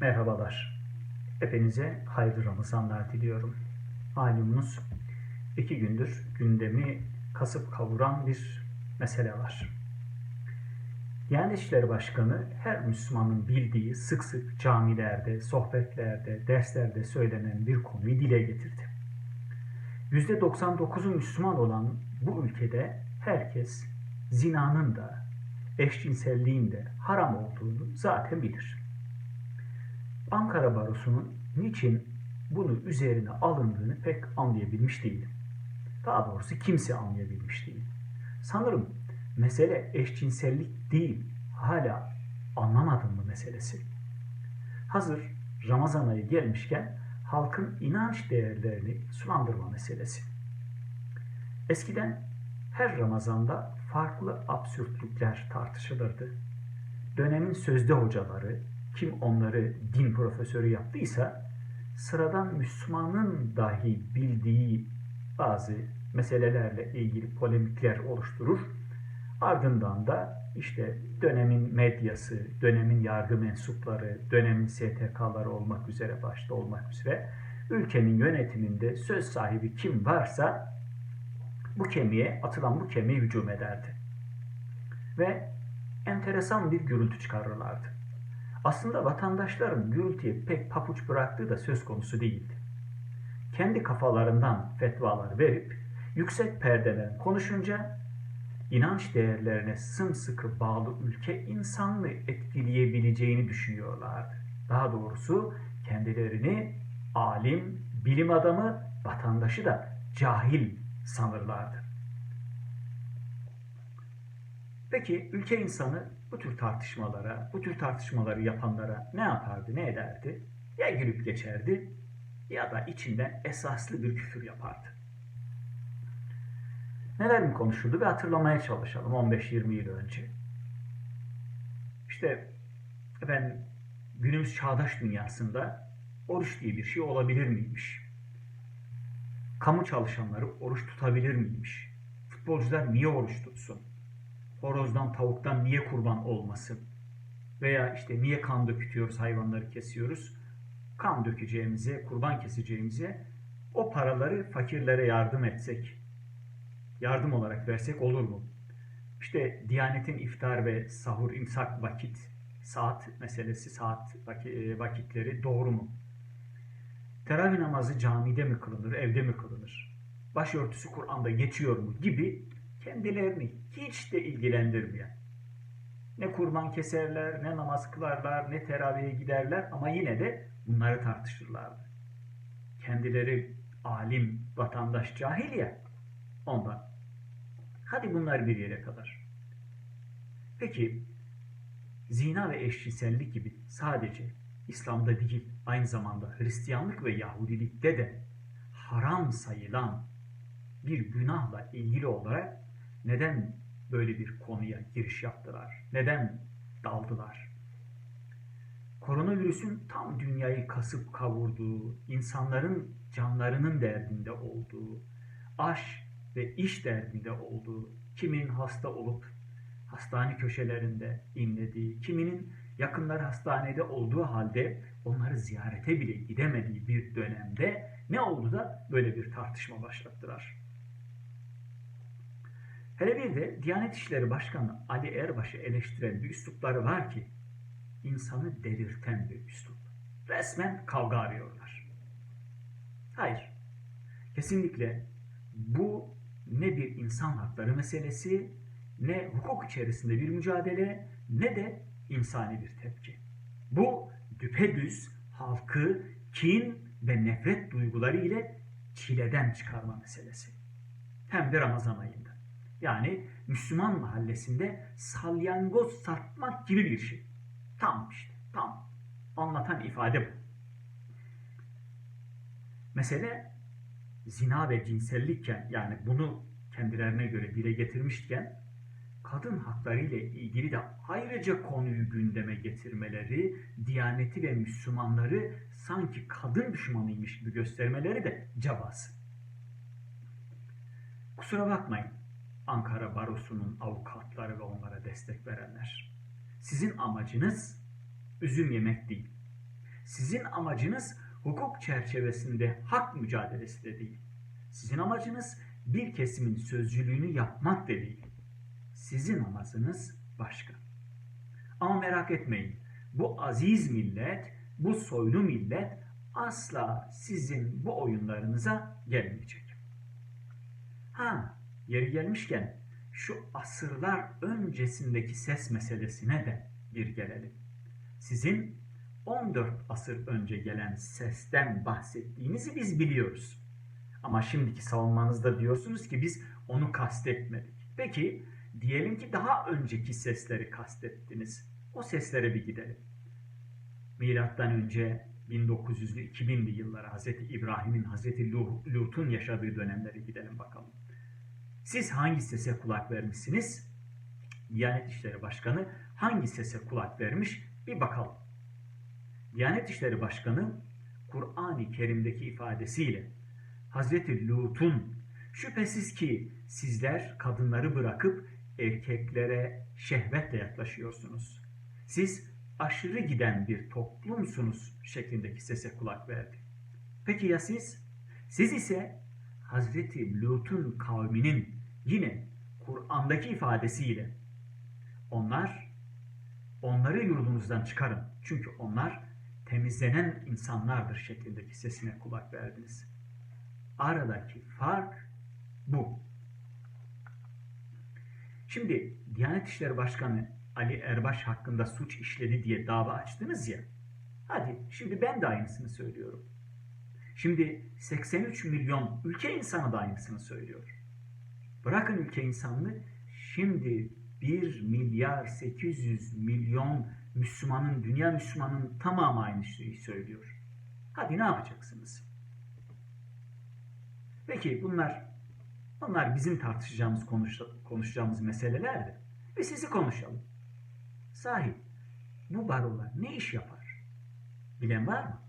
Merhabalar. Hepinize hayırlı Ramazanlar diliyorum. Malumunuz iki gündür gündemi kasıp kavuran bir mesele var. Diyanet İşleri Başkanı her Müslümanın bildiği sık sık camilerde, sohbetlerde, derslerde söylenen bir konuyu dile getirdi. %99'u Müslüman olan bu ülkede herkes zinanın da, eşcinselliğin de haram olduğunu zaten bilir. Ankara Barosu'nun niçin bunu üzerine alındığını pek anlayabilmiş değilim. Daha doğrusu kimse anlayabilmiş değil. Sanırım mesele eşcinsellik değil, hala anlamadın mı meselesi. Hazır Ramazan ayı gelmişken halkın inanç değerlerini sulandırma meselesi. Eskiden her Ramazan'da farklı absürtlükler tartışılırdı. Dönemin sözde hocaları, kim onları din profesörü yaptıysa, sıradan Müslümanın dahi bildiği bazı meselelerle ilgili polemikler oluşturur. Ardından da işte dönemin medyası, dönemin yargı mensupları, dönemin STK'ları olmak üzere başta olmak üzere ülkenin yönetiminde söz sahibi kim varsa bu kemiğe, atılan bu kemiğe hücum ederdi. Ve enteresan bir gürültü çıkarırlardı. Aslında vatandaşların gürültüye pek papuç bıraktığı da söz konusu değildi. Kendi kafalarından fetvalar verip yüksek perdeden konuşunca inanç değerlerine sımsıkı bağlı ülke insanlığı etkileyebileceğini düşünüyorlardı. Daha doğrusu kendilerini alim, bilim adamı, vatandaşı da cahil sanırlardı. Peki ülke insanı bu tür tartışmalara, bu tür tartışmaları yapanlara ne yapardı, ne ederdi? Ya gülüp geçerdi ya da içinden esaslı bir küfür yapardı. Neler mi konuşuldu bir hatırlamaya çalışalım 15-20 yıl önce. İşte ben günümüz çağdaş dünyasında oruç diye bir şey olabilir miymiş? Kamu çalışanları oruç tutabilir miymiş? Futbolcular niye oruç tutsun? Horozdan, tavuktan niye kurban olmasın? Veya işte niye kan dökütüyoruz, hayvanları kesiyoruz? Kan dökeceğimize, kurban keseceğimize o paraları fakirlere yardım etsek, yardım olarak versek olur mu? İşte Diyanet'in iftar ve sahur imsak vakit, saat meselesi, saat vakitleri doğru mu? Teravih namazı camide mi kılınır, evde mi kılınır? Başörtüsü Kur'an'da geçiyor mu gibi kendilerini hiç de ilgilendirmeyen. Ne kurban keserler, ne namaz kılarlar, ne teravihe giderler ama yine de bunları tartışırlardı. Kendileri alim, vatandaş, cahil ya ondan. Hadi bunlar bir yere kadar. Peki zina ve eşcinsellik gibi sadece İslam'da değil, aynı zamanda Hristiyanlık ve Yahudilikte de haram sayılan bir günahla ilgili olarak neden böyle bir konuya giriş yaptılar? Neden daldılar? Koronavirüsün tam dünyayı kasıp kavurduğu, insanların canlarının derdinde olduğu, aş ve iş derdinde olduğu, kimin hasta olup hastane köşelerinde inlediği, kiminin yakınları hastanede olduğu halde onları ziyarete bile gidemediği bir dönemde ne oldu da böyle bir tartışma başlattılar. Hele bir de Diyanet İşleri Başkanı Ali Erbaş'ı eleştiren bir üslupları var ki insanı delirten bir üslup. Resmen kavga arıyorlar. Hayır. Kesinlikle bu ne bir insan hakları meselesi, ne hukuk içerisinde bir mücadele, ne de insani bir tepki. Bu düpedüz halkı kin ve nefret duyguları ile çileden çıkarma meselesi. Hem de Ramazan ayında. Yani Müslüman mahallesinde salyangoz satmak gibi bir şey. Tam işte, tam. Anlatan ifade bu. Mesele zina ve cinsellikken yani bunu kendilerine göre dile getirmişken kadın hakları ile ilgili de ayrıca konuyu gündeme getirmeleri, Diyaneti ve Müslümanları sanki kadın düşmanıymış gibi göstermeleri de cabası. Kusura bakmayın Ankara Barosu'nun avukatları ve onlara destek verenler. Sizin amacınız üzüm yemek değil. Sizin amacınız hukuk çerçevesinde hak mücadelesi de değil. Sizin amacınız bir kesimin sözcülüğünü yapmak da değil. Sizin amacınız başka. Ama merak etmeyin. Bu aziz millet, bu soylu millet asla sizin bu oyunlarınıza gelmeyecek. Ha, yeri gelmişken şu asırlar öncesindeki ses meselesine de bir gelelim. Sizin 14 asır önce gelen sesten bahsettiğinizi biz biliyoruz. Ama şimdiki savunmanızda diyorsunuz ki biz onu kastetmedik. Peki diyelim ki daha önceki sesleri kastettiniz. O seslere bir gidelim. Milattan önce 1900'lü 2000'li yıllara Hz. İbrahim'in Hz. Lut'un yaşadığı dönemlere gidelim bakalım. Siz hangi sese kulak vermişsiniz? Diyanet İşleri Başkanı hangi sese kulak vermiş? Bir bakalım. Diyanet İşleri Başkanı Kur'an-ı Kerim'deki ifadesiyle Hazreti Lut'un şüphesiz ki sizler kadınları bırakıp erkeklere şehvetle yaklaşıyorsunuz. Siz aşırı giden bir toplumsunuz şeklindeki sese kulak verdi. Peki ya siz? Siz ise Hazreti Lut'un kavminin yine Kur'an'daki ifadesiyle onlar onları yurdunuzdan çıkarın. Çünkü onlar temizlenen insanlardır şeklindeki sesine kulak verdiniz. Aradaki fark bu. Şimdi Diyanet İşleri Başkanı Ali Erbaş hakkında suç işledi diye dava açtınız ya. Hadi şimdi ben de aynısını söylüyorum. Şimdi 83 milyon ülke insanı da aynısını söylüyor. Bırakın ülke insanını şimdi 1 milyar 800 milyon Müslümanın, dünya Müslümanın tamamı aynı şeyi söylüyor. Hadi ne yapacaksınız? Peki bunlar bunlar bizim tartışacağımız, konuş, konuşacağımız meselelerdi. Ve sizi konuşalım. Sahi bu barolar ne iş yapar? Bilen var mı?